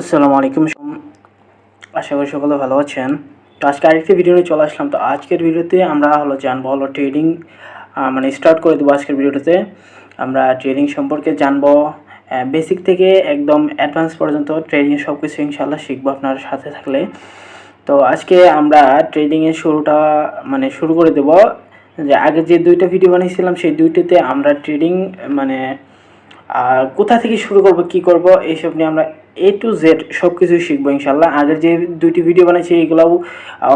আসসালামু আলাইকুম। আশা করি সকলে ভালো আছেন। তো আজকে আরেকটি ভিডিও নিয়ে চলে আসলাম। তো আজকের ভিডিওতে আমরা হলো জানব হলো ট্রেডিং মানে স্টার্ট করে দেবো আজকের ভিডিওতে আমরা ট্রেডিং সম্পর্কে জানব। বেসিক থেকে একদম অ্যাডভান্স পর্যন্ত ট্রেডিং সব কিছু ইনশাল্লাহ শিখব আপনার সাথে থাকলে। তো আজকে আমরা ট্রেডিংয়ের শুরুটা মানে শুরু করে দেব। যে আগে যে দুইটা ভিডিও বানিয়েছিলাম, সেই দুইটাতে আমরা ট্রেডিং মানে কোথা থেকে শুরু করব, কি করব, এইসব নিয়ে আমরা এ টু জেড সব কিছুই শিখব ইনশাল্লাহ আগের যে দুইটি ভিডিও বানিয়েছি এগুলোও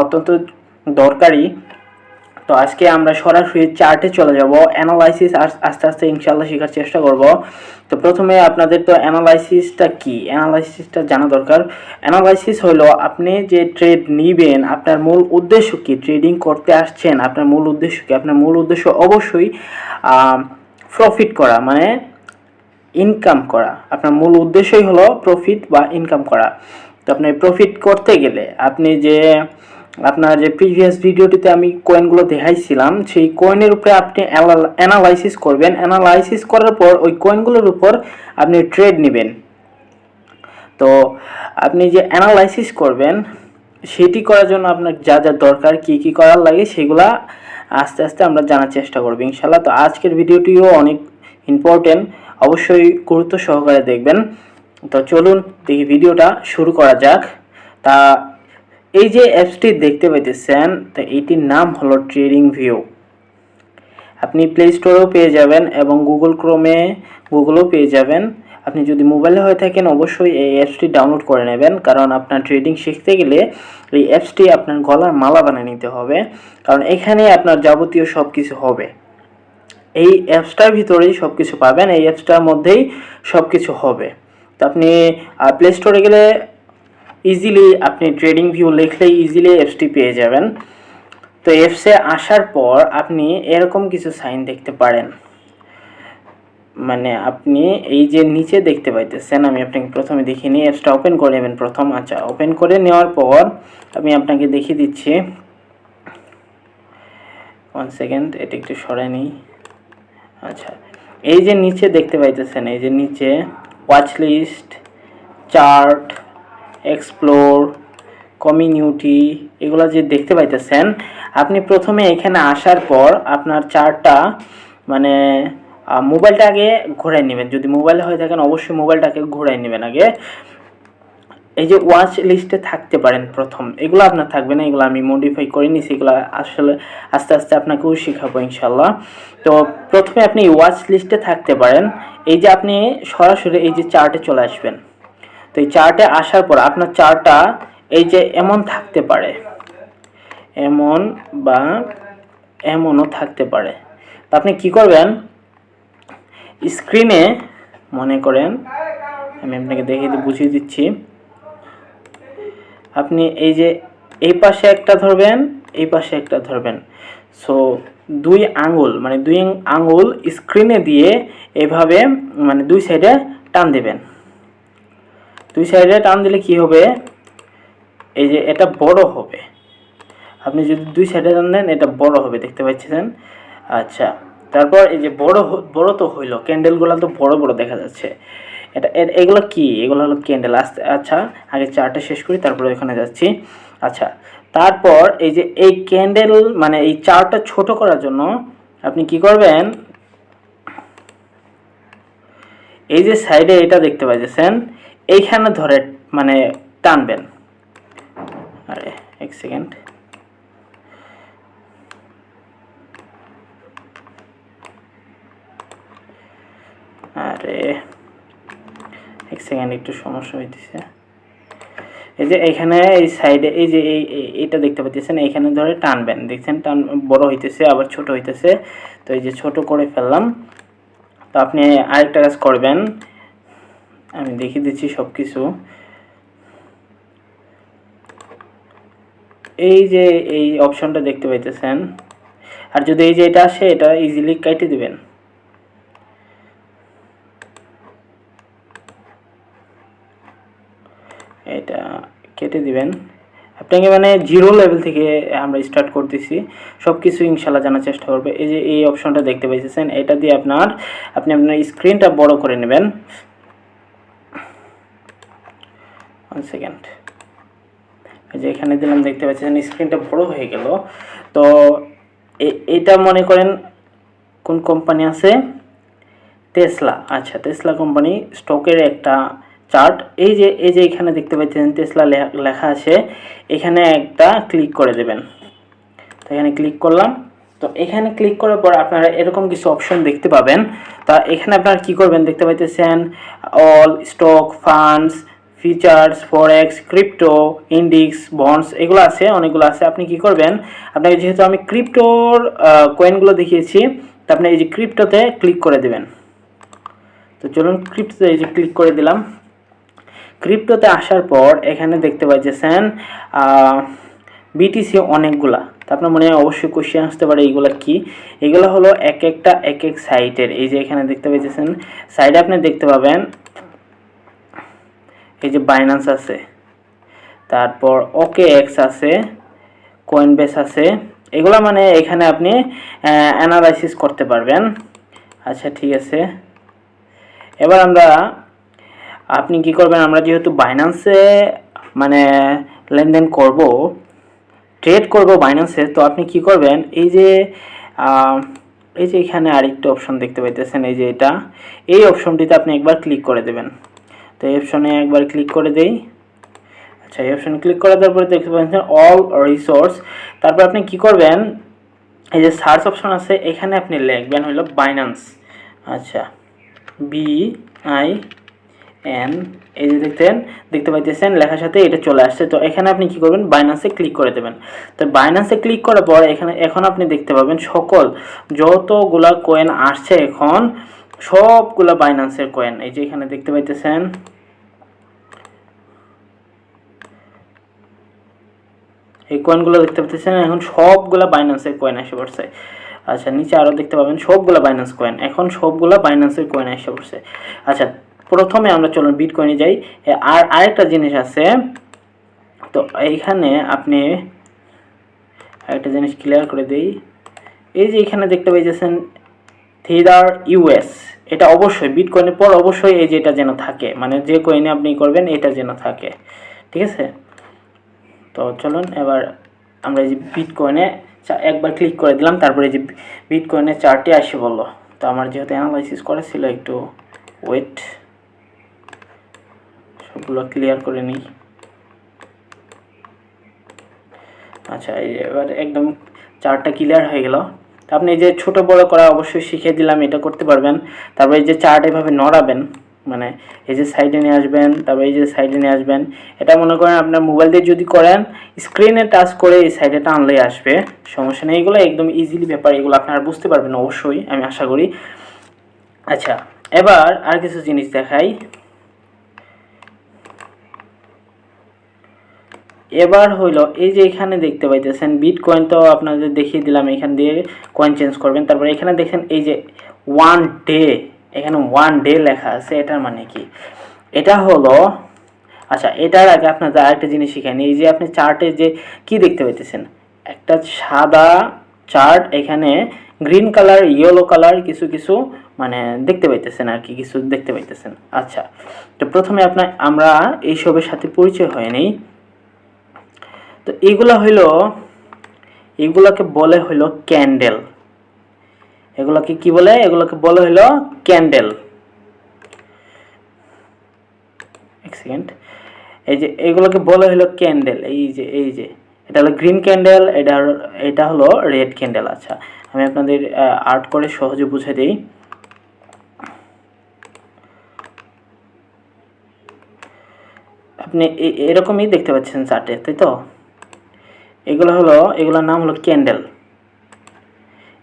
অত্যন্ত দরকারি। তো আজকে আমরা সরাসরি চার্টে চলে যাব। অ্যানালাইসিস আস্তে আস্তে ইনশাল্লাহ শেখার চেষ্টা করব। তো প্রথমে আপনাদের তো অ্যানালাইসিসটা কি? অ্যানালাইসিসটা জানা দরকার। অ্যানালাইসিস হলো আপনি যে ট্রেড নিবেন, আপনার মূল উদ্দেশ্য কি? ট্রেডিং করতে আসছেন, আপনার মূল উদ্দেশ্য কি? আপনার মূল উদ্দেশ্য অবশ্যই প্রফিট করা। মানে ইনকাম করা। আপনার মূল উদ্দেশ্যই হলো প্রফিট বা ইনকাম করা। তো আপনি প্রফিট করতে গেলে আপনি যে, আপনার যে প্রিভিয়াস ভিডিওটিতে আমি কয়েনগুলো দেখাইছিলাম, সেই কয়েনের উপরে আপনি অ্যানালাইসিস করবেন। অ্যানালাইসিস করার পর ওই কয়েনগুলোর উপর আপনি ট্রেড নেবেন। তো আপনি যে অ্যানালাইসিস করবেন, সেটি করার জন্য আপনার যা যা দরকার, কি কি করার লাগে, সেগুলা আস্তে আস্তে আমরা জানার চেষ্টা করব ইনশাল্লাহ। তো আজকের ভিডিওটিও অনেক ইম্পর্টেন্ট অবশ্যই গুরুত্ব সহকারে দেখবেন। তো চলুন দেখি ভিডিওটা শুরু করা যাক। তা এই যে অ্যাপসটি দেখতে পাইতেছেন, তো এইটির নাম হলো ট্রেডিং ভিউ আপনি প্লে স্টোরেও পেয়ে যাবেন এবং গুগল ক্রোমে গুগলও পেয়ে যাবেন। আপনি যদি মোবাইলে হয়ে থাকেন, অবশ্যই এই অ্যাপসটি ডাউনলোড করে নেবেন। কারণ আপনার ট্রেডিং শিখতে গেলে এই অ্যাপসটি আপনার গলার মালা বানিয়ে নিতে হবে। কারণ এখানে আপনার যাবতীয় সব কিছু হবে। এই অ্যাপসটার ভিতরেই সব কিছু পাবেন, এই অ্যাপসটার মধ্যেই সব কিছু হবে। তো আপনি প্লে স্টোরে গেলে ইজিলি আপনি ট্রেডিং ভিউ লিখলেই ইজিলি অ্যাপসটি পেয়ে যাবেন। তো অ্যাপসে আসার পর আপনি এরকম কিছু সাইন দেখতে পারেন। মানে আপনি এই যে নিচে দেখতে পাইতেছেন, আমি আপনাকে প্রথমে দেখিয়ে নিই অ্যাপসটা ওপেন করে নেবেন প্রথম আচ্ছা ওপেন করে নেওয়ার পর আমি আপনাকে দেখিয়ে দিচ্ছি। ওয়ান সেকেন্ড এটা একটু সরাই নিই। আচ্ছা এই যে নিচে দেখতে পাইতেছেন, এই যে নিচে watch list chart explore community এগুলো যে দেখতে পাইতেছেন, আপনি প্রথমে এখানে আসার পর আপনার চার্টটা মানে মোবাইলটা আগে ঘোরাই নেবেন। যদি মোবাইলে হয়ে থাকেন, অবশ্যই মোবাইলটাকে ঘোরাই নেবেন আগে। এই যে ওয়াচ লিস্টে থাকতে পারেন প্রথম, এগুলো আপনার থাকবে না, এগুলো আমি মডিফাই করে নিছি, এগুলো আসলে আস্তে আস্তে আপনাকেও শেখাবো ইনশাল্লাহ তো প্রথমে আপনি ওয়াচ লিস্টে থাকতে পারেন, এই যে আপনি সরাসরি এই যে চার্টে চলে আসবেন। তো এই চার্টে আসার পর আপনার চার্টটা এই যে এমন থাকতে পারে, এমন বা এমনও থাকতে পারে। তো আপনি কি করবেন? স্ক্রিনে মনে করেন, আমি আপনাকে দেখে বুঝিয়ে দিচ্ছি। আপনি এই যে এই পাশে একটা ধরবেন, এই পাশে একটা ধরবেন। সো দুই আঙ্গুল মানে দুই আঙ্গুল স্ক্রিনে দিয়ে এভাবে মানে দুই সাইডে টান দেবেন। দুই সাইডে টান দিলে কি হবে? এই যে এটা বড় হবে। আপনি যদি দুই সাইডে টান দেন, এটা বড় হবে, দেখতে পাচ্ছেন? আচ্ছা তারপর এই যে বড় বড় তো হইল ক্যান্ডেলগুলো তো বড় বড় দেখা যাচ্ছে। এটা এগুলো কি? এগুলো হলো ক্যান্ডেল আচ্ছা আগে চারটা শেষ করি, তারপরে ওখানে যাচ্ছি। আচ্ছা তারপর এই যে এই ক্যান্ডেল মানে এই চারটা ছোট করার জন্য আপনি কি করবেন? এই যে সাইডে এটা দেখতে পাইতেছেন, এইখানে ধরে মানে টানবেন। আরে, এক সেকেন্ড আরে এক সেকেন্ড একটু সমস্যা হইতেছে। এই যে এখানে এই সাইডে এই যে এই এটা দেখতে পাচ্ছেন এখানে ধরে টানবেন। দেখছেন, টান, বড় হইতেছে, আবার ছোট হইতেছে। তো এই যে ছোট করে ফেললাম। তো আপনি আরেকটা কাজ করবেন। আমি দেখিয়ে দিচ্ছি সব কিছু এই যে এই অপশনটা দেখতে পাইতেছেন। আর যদি এই যে এটা আসে, এটা ইজিলি কেটে দিবেন। এটা কেটে দিবেন। আপনাকে মানে জিরো লেভেল থেকে আমরা স্টার্ট করতেছি। সব কিছু ইনশাল্লাহ জানার চেষ্টা করবে। এই যে এই অপশনটা দেখতে পাইতেছেন, এটা দিয়ে আপনার, আপনি আপনার স্ক্রিনটা বড় করে নেবেন। ওয়ান সেকেন্ড যে এখানে দিলাম, দেখতে পাচ্ছেন স্ক্রিনটা বড় হয়ে গেল। তো এটা মনে করেন, কোন কোম্পানি আছে? টেসলা আচ্ছা টেসলা কোম্পানি স্টকের একটা চার্ট এই যে এই যে এখানে দেখতে পাচ্ছেন টেসলা লেখা আছে, এখানে একটা ক্লিক করে দেবেন। তো এখানে ক্লিক করলাম। তো এখানে ক্লিক করার পর আপনারা এরকম কিছু অপশন দেখতে পাবেন। তা এখানে আপনারা কি করবেন দেখতে পাইতেছেন all stock funds features forex crypto indices bonds এগুলো আছে, অনেকগুলো আছে। আপনি কি করবেন, আপনাকে যেহেতু আমি ক্রিপ্টোর কয়েনগুলো দেখিয়েছি, তো আপনি এই যে ক্রিপ্টোতে ক্লিক করে দেবেন। তো চলুন ক্রিপ্টোতে এই যে ক্লিক করে দিলাম। ক্রিপ্টোতে আসার পর এখানে দেখতে পাচ্ছেন বিটিসি অনেকগুলা। আপনার মনে হয় অবশ্যই কোশ্চেন আসতে পারে এইগুলা কি? এগুলো হলো এক একটা, এক এক সাইটের। এই যে এখানে দেখতে পাচ্ছেন সাইডে আপনি দেখতে পাবেন এই যে বাইন্যান্স আছে, তারপর ওকে এক্স আছে কয়েনবেস আছে। এগুলো মানে এখানে আপনি অ্যানালাইসিস করতে পারবেন। আচ্ছা ঠিক আছে। এবার আমরা আপনি কি করবেন, আমরা যেহেতু বাইন্যান্সে মানে লেনদেন করব ট্রেড করব বাইন্যান্সে তো আপনি কি করবেন, এই যে এই যে এখানে আরেকটা অপশন দেখতে পাইতেছেন, এই যে এটা, এই অপশনটিতে আপনি একবার ক্লিক করে দেবেন। তো এই অপশনে একবার ক্লিক করে দেই। আচ্ছা এই অপশনে ক্লিক করে দেওয়ার পরে দেখতে পাচ্ছেন অল রিসোর্স তারপর আপনি কি করবেন, এই যে সার্চ অপশন আছে, এখানে আপনি লিখবেন হলো বাইন্যান্স আচ্ছা বি আই এন এই যে দেখতেন, দেখতে পাইতেছেন, লেখার সাথে এটা চলে আসছে। তো এখানে আপনি কি করবেন? বাইন্যান্সে ক্লিক করে দেবেন। তো বাইন্যান্সে ক্লিক করার পর এখানে, এখন আপনি দেখতে পাবেন সকল, যতগুলা কয়েন আসছে এখন, সবগুলা বাইন্যান্সের কয়েন এই যে এখানে দেখতে পাইতেছেন, এই কয়েনগুলো দেখতে পাচ্ছেন এখন সবগুলা বাইন্যান্সের কয়েন এসে পড়ছে। আচ্ছা নিচে আরও দেখতে পাবেন, সবগুলা বাইন্যান্স কয়েন এখন সবগুলা বাইন্যান্সের কয়েন এসে পড়ছে। আচ্ছা প্রথমে আমরা চলুন বিট কয়েনে যাই আর আরেকটা জিনিস আছে। তো এইখানে আপনি আরেকটা জিনিস ক্লিয়ার করে দেই। এই যে এখানে দেখতে পাইতেছেন থিদার ইউএস এটা অবশ্যই বিট কয়েনের পর অবশ্যই এই যে এটা যেন থাকে। মানে যে কয়েনে আপনি করবেন, এটা যেন থাকে। ঠিক আছে? তো চলুন এবার আমরা এই যে বিট বিটকয়েনে একবার ক্লিক করে দিলাম, তারপরে এই যে বিটকয়েনের চার্টে আসে বলল। তো আমার যেহেতু অ্যানালাইসিস করা ছিল, একটু ওয়েট সবগুলো ক্লিয়ার করে নিই। আচ্ছা এবার একদম চার্টটা ক্লিয়ার হয়ে গেল। আপনি যে ছোট বড় করা অবশ্যই শিখিয়ে দিলাম, এটা করতে পারবেন। তারপরে এই যে চার্ট এভাবে নড়াবেন মানে এই যে সাইডে নিয়ে আসবেন, তারপরে এই যে সাইডে নিয়ে আসবেন। এটা মনে করেন আপনার মোবাইল দিয়ে যদি করেন স্ক্রিনে টাচ করে এই সাইডে টানলেই আসবে, সমস্যা নেই। এগুলো একদম ইজিলি ব্যাপার, এগুলো আপনারা বুঝতে পারবেন অবশ্যই, আমি আশা করি। আচ্ছা এবার আর কিছু জিনিস দেখাই। এবার হইল, এই যে এখানে দেখতে পাইতেছেন বিট কয়েন তো আপনাদের দেখিয়ে দিলাম, এখান দিয়ে কয়েন চেঞ্জ করবেন। তারপরে এখানে দেখেন, এই যে ওয়ান ডে এখানে ওয়ান ডে লেখা আছে, এটার মানে কি? এটা হলো আচ্ছা এটার আগে আপনাদের আরেকটা জিনিস শিখাইনি এই যে আপনি চার্টে যে, কি দেখতে পাইতেছেন? একটা সাদা চার্ট এখানে গ্রিন কালার ইয়েলো কালার কিছু কিছু মানে দেখতে পাইতেছেন আর কি, কিছু দেখতে পাইতেছেন। আচ্ছা তো প্রথমে আপনার, আমরা এইসবের সাথে পরিচয় হয়ে নেই। তো এগুলা হইল, এগুলাকে বলে হইল ক্যান্ডেল। এগুলোকে কি বলে? এগুলোকে বলে হইল ক্যান্ডেল। এই যে এগুলোকে বলে হলো ক্যান্ডেল, এই যে এই যে। এটা হলো গ্রিন ক্যান্ডেল, এটা এটা হলো রেড ক্যান্ডেল। আচ্ছা আমি আপনাদের আর্ট করে সহজে বুঝে দিই। আপনি এরকমই দেখতে পাচ্ছেন চার্টে, তাই তো? এগুলো হলো, এগুলোর নাম হলো ক্যান্ডেল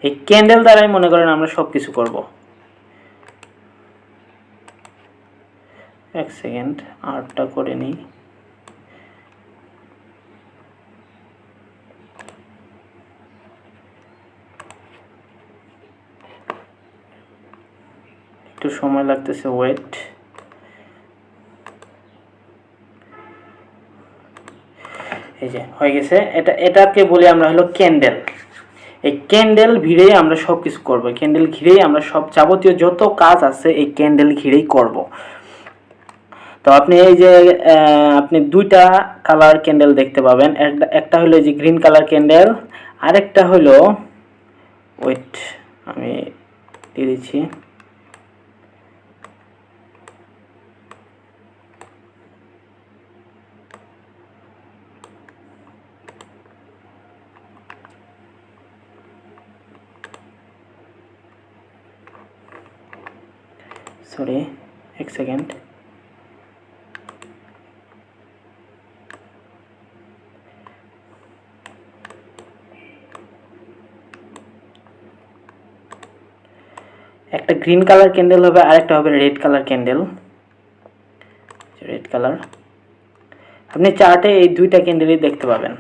এই ক্যান্ডেল দ্বারাই মনে করেন আমরা সব কিছু করব। এক সেকেন্ড আর্টটা করে নিই। একটু সময় লাগতেছে ওয়েট এই যে, হয়ে গেছে। এটা, এটাকে বলি আমরা হলো ক্যান্ডেল এই ক্যান্ডেল ঘিরেই আমরা সব কিছু করব। ক্যান্ডেল ঘিরেই আমরা সব যাবতীয় যত কাজ আছে এই ক্যান্ডেল ঘিরেই করব। তো আপনি এই যে আপনি দুইটা কালার ক্যান্ডেল দেখতে পাবেন। একটা হলো যে গ্রিন কালার ক্যান্ডেল আরেকটা হলো ওয়েট আমি দিয়ে দিচ্ছি। সরি এক সেকেন্ড একটা গ্রিন কালার ক্যান্ডেল হবে, আরেকটা হবে red colour candle red colour আপনি চার্টে এই দুইটা ক্যান্ডেলই দেখতে পাবেন।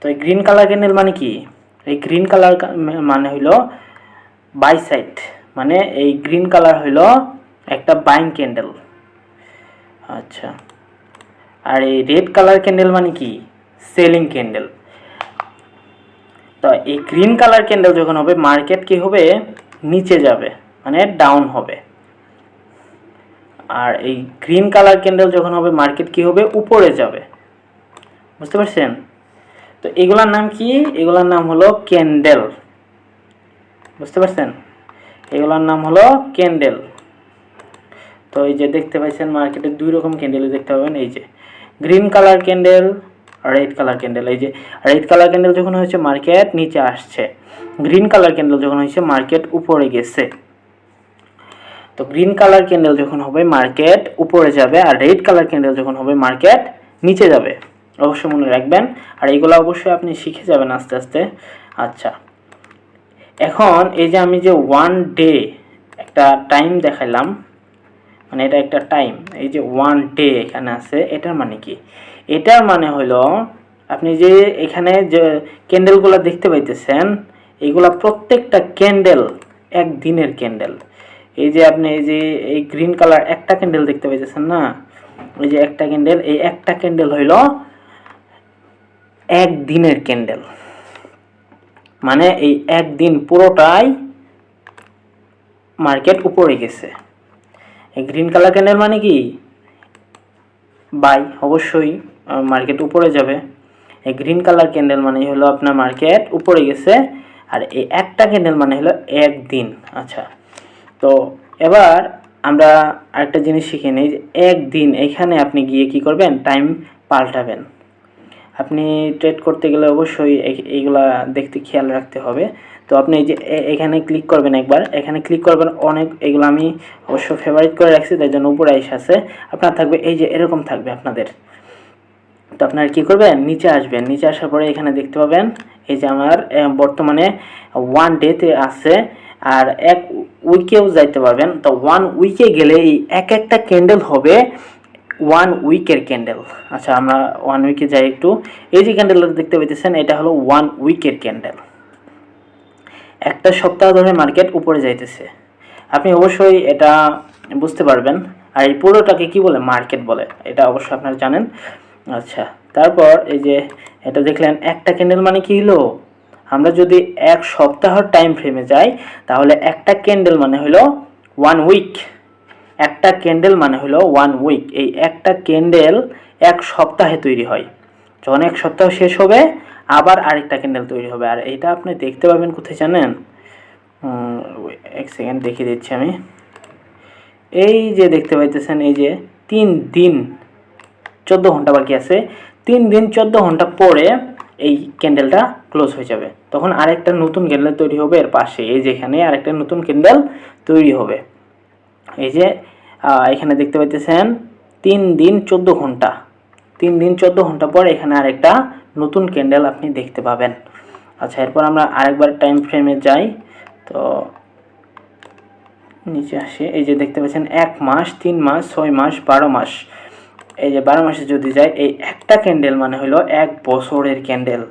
তো এই গ্রিন কালার ক্যান্ডেল মানে কি? এই গ্রিন কালার মানে হইল বাই সাইড মানে এই গ্রিন কালার হইল একটা বাইং ক্যান্ডেল আচ্ছা। আর এই রেড কালার ক্যান্ডেল মানে কি? সেলিং ক্যান্ডেল তো এই গ্রিন কালার ক্যান্ডেল যখন হবে মার্কেট কি হবে? নিচে যাবে মানে ডাউন হবে। আর এই গ্রিন কালার ক্যান্ডেল যখন হবে মার্কেট কি হবে? উপরে যাবে। বুঝতে পারছেন? তো এগুলার নাম কি? এগুলার নাম হলো ক্যান্ডেল বুঝতে পারছেন? এগুলার নাম হলো ক্যান্ডেল তো এই যে দেখতে পাচ্ছেন মার্কেটে দুই রকম ক্যান্ডেল দেখতে পাবেন, এই যে green colour candle red colour candle এই যে রেড কালার ক্যান্ডেল যখন হয়েছে মার্কেট নিচে আসছে। গ্রিন কালার ক্যান্ডেল যখন হয়েছে মার্কেট উপরে গেছে। তো গ্রিন কালার ক্যান্ডেল যখন হবে মার্কেট উপরে যাবে আর রেড কালার ক্যান্ডেল যখন হবে মার্কেট নিচে যাবে। অবশ্যই মনে রাখবেন। আর এইগুলো অবশ্যই আপনি শিখে যাবেন আস্তে আস্তে। আচ্ছা। এখন এই যে আমি যে ওয়ান ডে একটা টাইম দেখাইলাম মানে এটা একটা টাইম এই যে ওয়ান ডে এখানে আছে, এটার মানে কি? এটার মানে হলো, আপনি যে এখানে যে ক্যান্ডেলগুলো দেখতে পাইতেছেন এইগুলা প্রত্যেকটা ক্যান্ডেল এক দিনের ক্যান্ডেল এই যে আপনি এই যে এই গ্রিন কালার একটা ক্যান্ডেল দেখতে পাইতেছেন না? এই যে একটা ক্যান্ডেল এই একটা ক্যান্ডেল হইল এক দিনের ক্যান্ডেল মানে এই একদিন পুরোটাই মার্কেট উপরে গেছে। গ্রিন কালার ক্যান্ডেল মানে কি? বাই অবশ্যই মার্কেট উপরে যাবে। এই গ্রিন কালার ক্যান্ডেল মানে হলো আপনার মার্কেট উপরে গেছে, আর এই একটা ক্যান্ডেল মানে হলো একদিন। আচ্ছা তো এবার আমরা আরেকটা জিনিস শিখে নিই যে একদিন এখানে আপনি গিয়ে কি করবেন? টাইম পাল্টাবেন। আপনি ট্রেড করতে গেলে অবশ্যই এই- এইগুলা দেখতে খেয়াল রাখতে হবে। তো আপনি এই যে এখানে ক্লিক করবেন একবার। এখানে ক্লিক করবেন অনেক, এগুলো আমি অবশ্য ফেভারিট করে রাখছি, তাই জন্য উপরে এসে আছে। আপনার থাকবে, এই যে এরকম থাকবে আপনাদের। তো আপনারা কী করবেন? নিচে আসবেন। নিচে আসার পরে এখানে দেখতে পাবেন, এই যে আমার বর্তমানে ওয়ান ডেতে আছে। আর এক উইকেও যাইতে পারবেন। তো ওয়ান উইকে গেলে এই এক একটা ক্যান্ডেল হবে ওয়ান উইকের ক্যান্ডেল আচ্ছা আমরা ওয়ান উইকে যাই একটু। এই যে ক্যান্ডেলটা দেখতে পাইতেছেন, এটা হলো ওয়ান উইকের ক্যান্ডেল একটা সপ্তাহ ধরে মার্কেট উপরে যাইতেছে। আপনি অবশ্যই এটা বুঝতে পারবেন। আর এই পুরোটাকে কি বলে? মার্কেট বলে। এটা অবশ্যই আপনারা জানেন। আচ্ছা তারপর এই যে এটা দেখলেন, একটা ক্যান্ডেল মানে কি হলো? আমরা যদি এক সপ্তাহর টাইম ফ্রেমে যাই, তাহলে একটা ক্যান্ডেল মানে হলো ওয়ান উইক একটা ক্যান্ডেল মানে হলো ওয়ান উইক এই একটা ক্যান্ডেল এক সপ্তাহে তৈরি হয়। যখন এক সপ্তাহ শেষ হবে আবার আরেকটা ক্যান্ডেল তৈরি হবে। আর এটা আপনি দেখতে পাবেন কোথায় জানেন? এক সেকেন্ড দেখিয়ে দিচ্ছি আমি। এই যে দেখতে পাইতেছেন, এই যে তিন দিন চোদ্দ ঘণ্টা বাকি আছে। তিন দিন চোদ্দ ঘণ্টা পরে এই ক্যান্ডেলটা ক্লোজ হয়ে যাবে। তখন আরেকটা নতুন ক্যান্ডেল তৈরি হবে এর পাশে। এই যে এখানে আরেকটা নতুন ক্যান্ডেল তৈরি হবে। এই যে এখানে দেখতে পাইতেছেন, তিন দিন চোদ্দ ঘণ্টা। তিন দিন চোদ্দ ঘণ্টা পর এখানে আরেকটা নতুন ক্যান্ডেল আপনি দেখতে পাবেন। আচ্ছা এরপর আমরা আরেকবার টাইম ফ্রেমে যাই। তো নিচে আসে। এই যে দেখতে পাচ্ছেন, এক মাস, তিন মাস, ছয় মাস, বারো মাস। এই যে বারো মাসে যদি যায় এই একটা ক্যান্ডেল মানে হলো এক বছরের ক্যান্ডেল।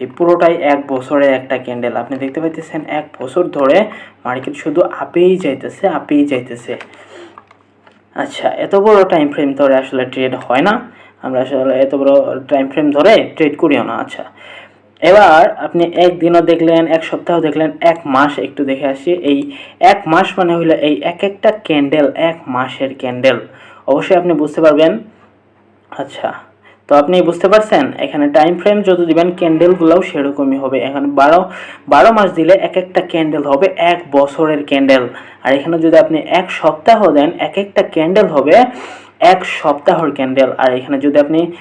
এই পুরোটাই এক বছরের একটা ক্যান্ডেল। আপনি দেখতে পাইতেছেন, এক বছর ধরে মার্কেট শুধু আপেই যাইতেছে আপেই যাইতেছে। আচ্ছা এত বড় টাইম ফ্রেম ধরে আসলে ট্রেড হয় না। আমরা আসলে এত বড় টাইম ফ্রেম ধরে ট্রেড করিও না আচ্ছা। এবার আপনি একদিনও দেখলেন, এক সপ্তাহ দেখলেন, এক মাস একটু দেখে আসি। এই এক মাস মানে হইল এই এক একটা ক্যান্ডেল এক মাসের ক্যান্ডেল অবশ্যই আপনি বুঝতে পারবেন। আচ্ছা তো আপনি বুঝতে পারছেন? এখানে টাইম ফ্রেম যত দিবেন ক্যান্ডেলগুলোও সেরকমই হবে। এখানে বারো বারো মাস দিলে এক একটা ক্যান্ডেল হবে এক বছরের ক্যান্ডেল আর এখানে যদি আপনি এক সপ্তাহ দেন, এক একটা ক্যান্ডেল হবে এক সপ্তাহর ক্যান্ডেল। আর এখানে যদি আপনি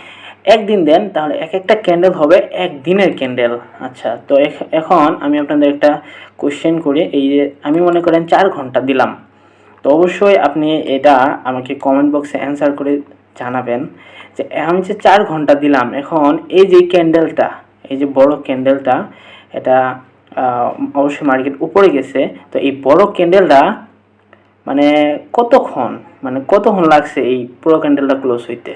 একদিন দেন, তাহলে এক একটা ক্যান্ডেল হবে এক দিনের ক্যান্ডেল। আচ্ছা তো এখ- এখন আমি আপনাদের একটা কোশ্চেন করি। এই যে আমি মনে করেন চার ঘণ্টা দিলাম। তো অবশ্যই আপনি এটা আমাকে কমেন্ট বক্সে অ্যান্সার করে জানাবেন যে, আমি যে চার ঘণ্টা দিলাম, এখন এই যে ক্যান্ডেলটা, এই যে বড় ক্যান্ডেলটা, এটা অবশ্যই মার্কেট উপরে গেছে। তো এই বড় ক্যান্ডেলটা মানে কতক্ষণ? মানে কতক্ষণ লাগছে এই পুরো ক্যান্ডেলটা ক্লোজ হইতে?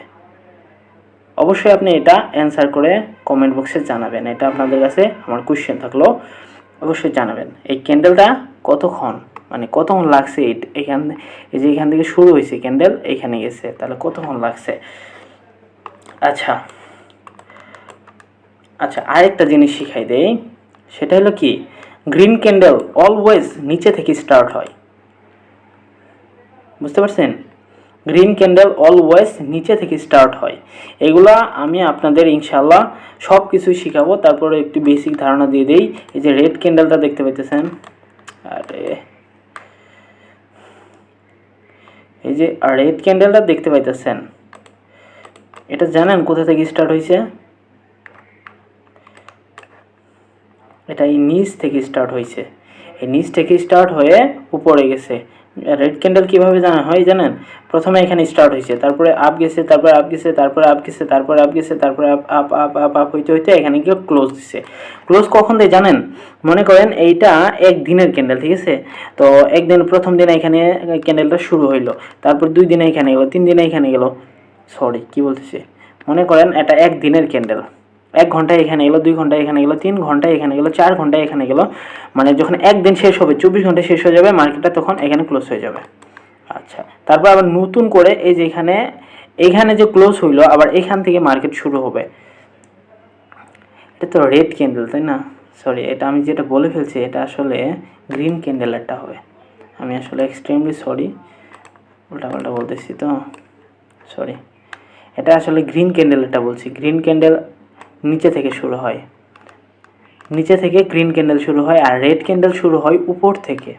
অবশ্যই আপনি এটা অ্যান্সার করে কমেন্ট বক্সে জানাবেন। এটা আপনাদের কাছে আমার কোশ্চেন থাকল। অবশ্যই জানাবেন। এই ক্যান্ডেলটা কতক্ষণ? মানে কতক্ষণ লাগছে এই- এখান, এই যে এখান থেকে শুরু হয়েছে ক্যান্ডেল এখানে গেছে। তাহলে কতক্ষণ লাগছে? আচ্ছা। আচ্ছা আরেকটা জিনিস শিখাই দেই। সেটা হলো কি? গ্রিন ক্যান্ডেল অলওয়েজ নিচে থেকে স্টার্ট হয়। বুঝতে পারছেন? গ্রিন ক্যান্ডেল অলওয়েজ নিচে থেকে স্টার্ট হয়। এগুলা আমি আপনাদের ইনশাল্লাহ সব কিছুই শিখাবো। তারপরে একটু বেসিক ধারণা দিয়ে দেই। এই যে রেড ক্যান্ডেলটা দেখতে পাইতেছেন? আরে। এই যে রেড ক্যান্ডেলটা দেখতে পাইতেছেন? এটা জানেন কোথা থেকে স্টার্ট হয়েছে এটা এই নিচ থেকে স্টার্ট হয়েছে এই নিচ থেকে স্টার্ট হয়ে উপরে গেছে। রেড ক্যান্ডেল কীভাবে জানা হয় জানেন? প্রথমে এখানে স্টার্ট হয়েছে, তারপরে আপ গেছে, তারপরে আপ গেছে, তারপরে আপ গেছে, তারপরে আপ গেছে, তারপরে আপ আপ আপ আপ হইতে হইতে এখানে গিয়ে ক্লোজ দিছে। ক্লোজ কখন দেয় জানেন? মনে করেন এইটা এক দিনের ক্যান্ডেল ঠিক আছে? তো একদিন, প্রথম দিনে এখানে ক্যান্ডেলটা শুরু হইল, তারপর দুই দিনে এখানে গেলো, তিন দিনে এখানে গেলো। সরি কি বলতেছি? মনে করেন এটা এক দিনের ক্যান্ডেল এক ঘন্টায় এখানে গেলো দুই ঘন্টায় এখানে গেলো তিন ঘন্টায় এখানে গেলো চার ঘণ্টা এখানে গেলো মানে যখন একদিন শেষ হবে, চব্বিশ ঘণ্টা শেষ হয়ে যাবে, মার্কেটটা তখন এখানে ক্লোজ হয়ে যাবে। আচ্ছা তারপর আবার নতুন করে এই যে এখানে এখানে যে ক্লোজ হইল, আবার এখান থেকে মার্কেট শুরু হবে। এটা তো রেড ক্যান্ডেল তাই না? সরি এটা আমি যেটা বলে ফেলছি, এটা আসলে গ্রিন ক্যান্ডেলেরটা হবে। আমি আসলে এক্সট্রিমলি সরি উল্টাপাল্টা বলতেছি তো। সরি এটা আসলে গ্রিন ক্যান্ডেলটা বলছি। গ্রিন ক্যান্ডেল নিচে থেকে শুরু হয়। নিচে থেকে গ্রিন ক্যান্ডেল শুরু হয় আর রেড ক্যান্ডেল শুরু হয় উপর থেকে।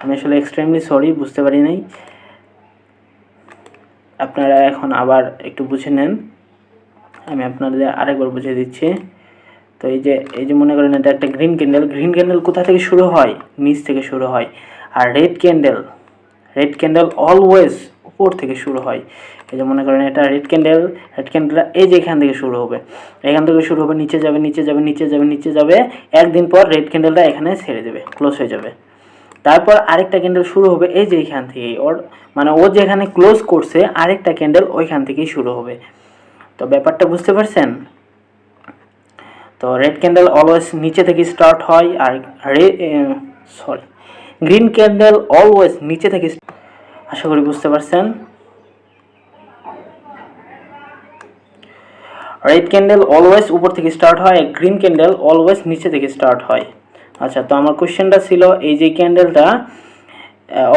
আমি আসলে এক্সট্রিমলি সরি বুঝতে পারি নাই। আপনারা এখন আবার একটু বুঝে নেন। আমি আপনাদের আরেকবার বুঝিয়ে দিচ্ছি। তো এই যে এই যে মনে করেন এটা একটা গ্রিন ক্যান্ডেল গ্রিন ক্যান্ডেল কোথা থেকে শুরু হয়? নিচ থেকে শুরু হয়। আর red candle red candle always উপর থেকে শুরু হয়। এই যে মনে করেন এটা রেড ক্যান্ডেল রেড ক্যান্ডেলটা এই যে এখান থেকে শুরু হবে। এখান থেকে শুরু হবে, নিচে যাবে নিচে যাবে নিচে যাবে নিচে যাবে। একদিন পর রেড ক্যান্ডেলটা এখানে ছেড়ে দেবে ক্লোজ হয়ে যাবে। তারপর আরেকটা ক্যান্ডেল শুরু হবে এই যে এখান থেকেই। ওর মানে ও যেখানে ক্লোজ করছে, আরেকটা ক্যান্ডেল ওইখান থেকেই শুরু হবে। তো ব্যাপারটা বুঝতে পারছেন? তো রেড ক্যান্ডেল অলওয়েজ নিচে থেকে স্টার্ট হয় আর রে সরি গ্রিন ক্যান্ডেল অলওয়েজ নিচে থেকে আশা করি বুঝতে পারছেন? রেড ক্যান্ডেল অলওয়েজ উপর থেকে স্টার্ট হয় গ্রিন ক্যান্ডেল অলওয়েজ নিচে থেকে স্টার্ট হয়। আচ্ছা তো আমার কোশ্চেনটা ছিল, এই যে ক্যান্ডেলটা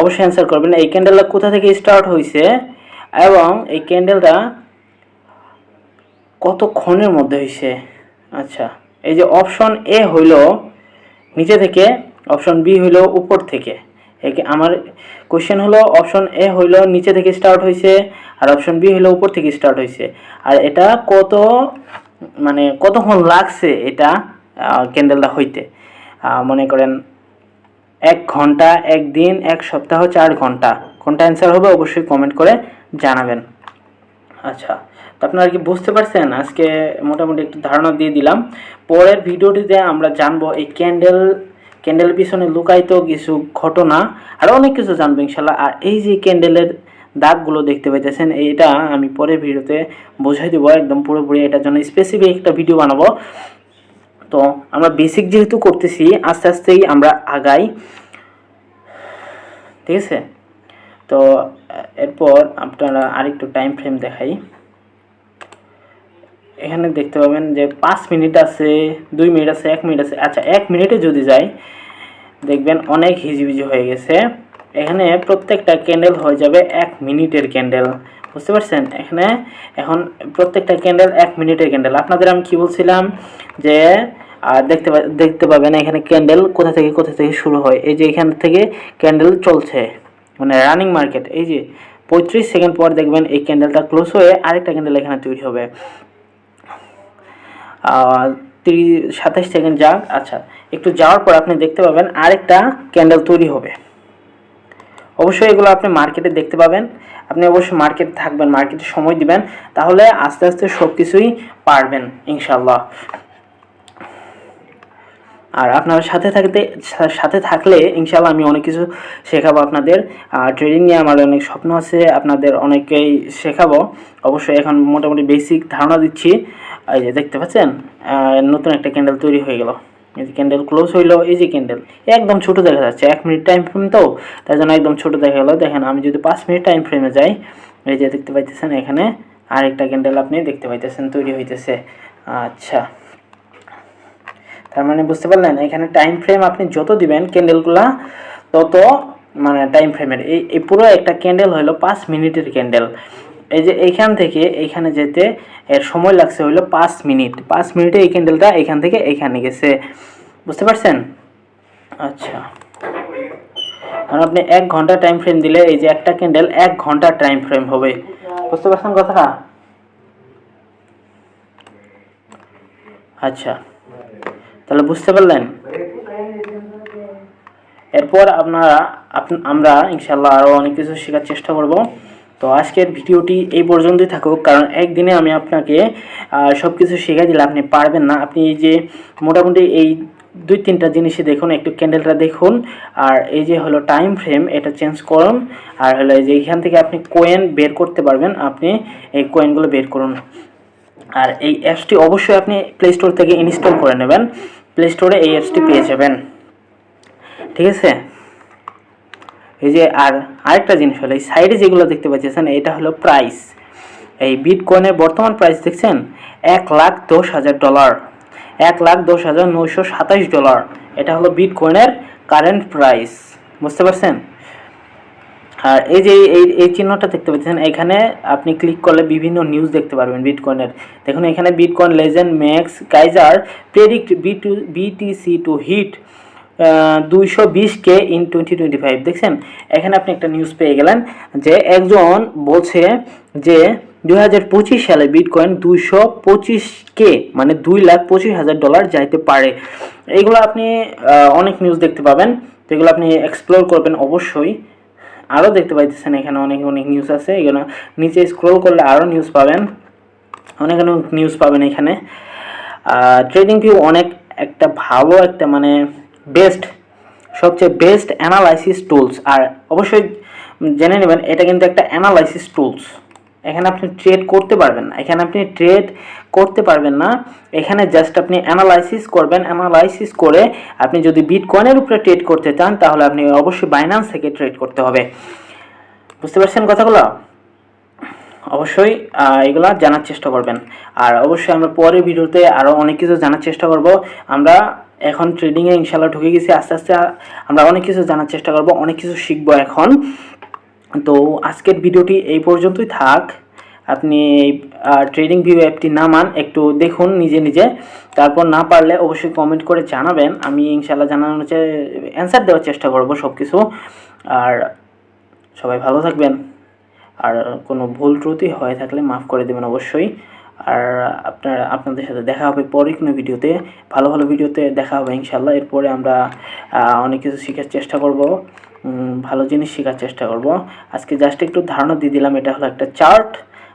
অবশ্যই অ্যান্সার করবেন। এই ক্যান্ডেলটা কোথা থেকে স্টার্ট হয়েছে এবং এই ক্যান্ডেলটা কতক্ষণের মধ্যে হয়েছে আচ্ছা এই যে অপশন এ হইল নিচে থেকে অপশন বি হইল উপর থেকে। একে আমার কোশ্চেন হলো অপশন এ হইল নিচে থেকে স্টার্ট হয়েছে আর অপশন বি হইল উপর থেকে স্টার্ট হয়েছে আর এটা কত মানে কতক্ষণ লাগছে এটা ক্যান্ডেলটা হইতে? মনে করেন এক ঘণ্টা একদিন এক সপ্তাহ, চার ঘণ্টা। কোনটা অ্যান্সার হবে অবশ্যই কমেন্ট করে জানাবেন। আচ্ছা তো আপনারা কি বুঝতে পারছেন? আজকে মোটামুটি একটু ধারণা দিয়ে দিলাম। পরের ভিডিওটিতে আমরা জানব এই ক্যান্ডেল ক্যান্ডেলের পিছনে লুকায়িত কিছু ঘটনা আর অনেক কিছু জানব ইনশাল্লাহ। আর এই যে ক্যান্ডেলের দাগগুলো দেখতে পাইতেছেন, এইটা আমি পরের ভিডিওতে বোঝাই দেবো, একদম পুরোপুরি এটার জন্য স্পেসিফিক একটা ভিডিও বানাবো। তো আমরা বেসিক যেহেতু করতেছি, আস্তে আস্তেই আমরা আগাই। ঠিক আছে? তো এরপর আপনারা আরেকটু টাইম ফ্রেম দেখাই। এখানে দেখতে পাবেন যে পাঁচ মিনিট আছে, দুই মিনিট আছে, এক মিনিট আছে। আচ্ছা এক মিনিটে যদি যাই, দেখবেন অনেক হিজিবিজি হয়ে গেছে। এখানে প্রত্যেকটা ক্যান্ডেল হয়ে যাবে এক মিনিটের ক্যান্ডেল। বুঝতে পারছেন? এখানে এখন প্রত্যেকটা ক্যান্ডেল এক মিনিটের ক্যান্ডেল। আপনাদের আমি কি বলছিলাম যে দেখতে দেখতে পাবেন এখানে ক্যান্ডেল কোথা থেকে কোথা থেকে শুরু হয়। এই যে এখান থেকে ক্যান্ডেল চলছে মানে রানিং মার্কেট। এই যে পঁয়ত্রিশ সেকেন্ড পর দেখবেন এই ক্যান্ডেলটা ক্লোজ হয়ে আরেকটা ক্যান্ডেল এখানে তৈরি হবে। তিরিশ, সাতাশ সেকেন্ড যাক। আচ্ছা একটু যাওয়ার পর আপনি দেখতে পাবেন আরেকটা ক্যান্ডেল তৈরি হবে। অবশ্যই এগুলো আপনি মার্কেটে দেখতে পাবেন। আপনি অবশ্যই মার্কেটে থাকবেন মার্কেটে সময় দিবেন। তাহলে আস্তে আস্তে সব কিছুই পারবেন ইনশাল্লাহ আর আপনারা সাথে থাকতে, সাথে থাকলে ইনশাল্লাহ আমি অনেক কিছু শেখাবো আপনাদের। ট্রেডিং নিয়ে আমার অনেক স্বপ্ন আছে, আপনাদের অনেকেই শেখাবো। অবশ্যই এখন মোটামুটি বেসিক ধারণা দিচ্ছি। এই যে দেখতে পাচ্ছেন? নতুন একটা ক্যান্ডেল তৈরি হয়ে গেল। এই যে ক্যান্ডেল ক্লোজ হইল, এই যে ক্যান্ডেল একদম ছোট দেখা যাচ্ছে, এক মিনিট টাইম ফ্রেম তো তাই জন্য একদম ছোট দেখা গেলো। দেখেন, আমি যদি পাঁচ মিনিট টাইম ফ্রেমে যাই, এই যে দেখতে পাইতেছেন এখানে আরেকটা ক্যান্ডেল আপনি দেখতে পাইতেছেন, তৈরি হইতেছে। আচ্ছা। তার মানে বুঝতে পারলেন, এখানে টাইম ফ্রেম আপনি যত দিবেন ক্যান্ডেলগুলা তত মানে টাইম ফ্রেমের এই পুরো একটা ক্যান্ডেল হলো পাঁচ মিনিটের ক্যান্ডেল এই যে এইখান থেকে এইখানে যেতে এর সময় লাগছে হলো পাঁচ মিনিট। পাঁচ মিনিটে এই ক্যান্ডেলটা এখান থেকে এখানে গেছে। বুঝতে পারছেন? আচ্ছা। আর আপনি এক ঘণ্টা টাইম ফ্রেম দিলে এই যে একটা ক্যান্ডেল এক ঘণ্টা টাইম ফ্রেম হবে। বুঝতে পারছেন কথাটা? আচ্ছা। তাহলে বুঝতে পারলেন? এরপর আপনারা, আপ- আমরা ইনশাল্লাহ আরও অনেক কিছু শেখার চেষ্টা করব। তো আজকের ভিডিওটি এই পর্যন্তই থাকুক, কারণ একদিনে আমি আপনাকে সব কিছু শেখাই দিলে আপনি পারবেন না। আপনি এই যে মোটামুটি এই দুই তিনটা জিনিসই দেখুন, একটু ক্যান্ডেলটা দেখুন, আর এই যে হলো টাইম ফ্রেম এটা চেঞ্জ করুন, আর হলো এই যে এখান থেকে আপনি কোয়েন বের করতে পারবেন, আপনি এই কোয়েনগুলো বের করুন। আর এই অ্যাপসটি অবশ্যই আপনি প্লে স্টোর থেকে ইনস্টল করে নেবেন প্লে স্টোরে এই অ্যাপসটি পেয়ে যাবেন। ঠিক আছে? এই যে আর আরেকটা জিনিস হলো, এই সাইডে যেগুলো দেখতে পাচ্ছেন, এটা হলো প্রাইস এই বিটকয়েনের বর্তমান প্রাইস দেখছেন, এক লাখ দশ হাজার ডলার এক লাখ দশ হাজার নয়শো সাতাশ ডলার এটা হলো বিটকয়েনের কারেন্ট প্রাইস বুঝতে পারছেন? আর এই যে এই এই চিহ্নটা দেখতে পাচ্ছেন, এখানে আপনি ক্লিক করলে বিভিন্ন নিউজ দেখতে পারবেন বিটকয়েনের দেখুন, এখানে bitcoin legend Max Keiser predict B to BTC to hit দুইশো বিশ K in twenty twenty five দেখছেন? এখানে আপনি একটা নিউজ পেয়ে গেলেন যে একজন বলছে যে দুই হাজার পঁচিশ সালে বিটকয়েন দুইশো পঁচিশ কে মানে দুই লাখ পঁচিশ হাজার ডলার যাইতে পারে। এইগুলো আপনি অনেক নিউজ দেখতে পাবেন। তো এগুলো আপনি এক্সপ্লোর করবেন অবশ্যই। আরও দেখতে পাইতেছেন এখানে অনেক অনেক নিউজ আছে। এগুলো নিচে স্ক্রল করলে আরও নিউজ পাবেন। অনেক অনেক নিউজ পাবেন এখানে। ট্রেডিং ভিউ অনেক একটা ভালো একটা মানে বেস্ট সবচেয়ে বেস্ট অ্যানালাইসিস টুলস আর অবশ্যই জেনে নেবেন, এটা কিন্তু একটা অ্যানালাইসিস টুলস এখানে আপনি ট্রেড করতে পারবেন না, এখানে আপনি ট্রেড করতে পারবেন না, এখানে জাস্ট আপনি অ্যানালাইসিস করবেন অ্যানালাইসিস করে আপনি যদি বিটকয়েনের উপরে ট্রেড করতে চান, তাহলে আপনি অবশ্যই বাইন্যান্স থেকে ট্রেড করতে হবে। বুঝতে পারছেন কথাগুলো? অবশ্যই এগুলা জানার চেষ্টা করবেন। আর অবশ্যই আমরা পরের ভিডিওতে আরও অনেক কিছু জানার চেষ্টা করব। আমরা এখন ট্রেডিংয়ে ইনশাল্লাহ ঢুকে গেছি। আস্তে আস্তে আমরা অনেক কিছু জানার চেষ্টা করব, অনেক কিছু শিখব এখন। তো আজকের ভিডিওটি এই পর্যন্তই থাক। আপনি ট্রেডিং ভিউ অ্যাপটি নামান একটু দেখুন নিজে নিজে। তারপর না পারলে অবশ্যই কমেন্ট করে জানাবেন। আমি ইনশাল্লাহ জানানোর অ্যান্সার দেওয়ার চেষ্টা করব সব কিছু আর সবাই ভালো থাকবেন। আর কোনো ভুল ত্রুটি হয়ে থাকলে মাফ করে দেবেন অবশ্যই। আর আপনার, আপনাদের সাথে দেখা হবে পরে কোনো ভিডিওতে। ভালো ভালো ভিডিওতে দেখা হবে ইনশাল্লাহ এরপরে আমরা অনেক কিছু শেখার চেষ্টা করব। ভালো জিনিস শেখার চেষ্টা করব। আজকে জাস্ট একটু ধারণা দিয়ে দিলাম, এটা হলো একটা চার্ট,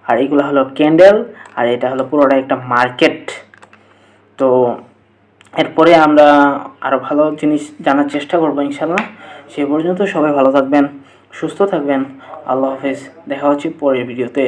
আর এগুলো হলো ক্যান্ডেল, আর এটা হলো পুরোটা একটা মার্কেট। তো এরপরে আমরা আরও ভালো জিনিস জানার চেষ্টা করব ইনশাল্লাহ সে পর্যন্ত সবাই ভালো থাকবেন, সুস্থ থাকবেন। আল্লাহ হাফেজ। দেখা হচ্ছে পরের ভিডিওতে।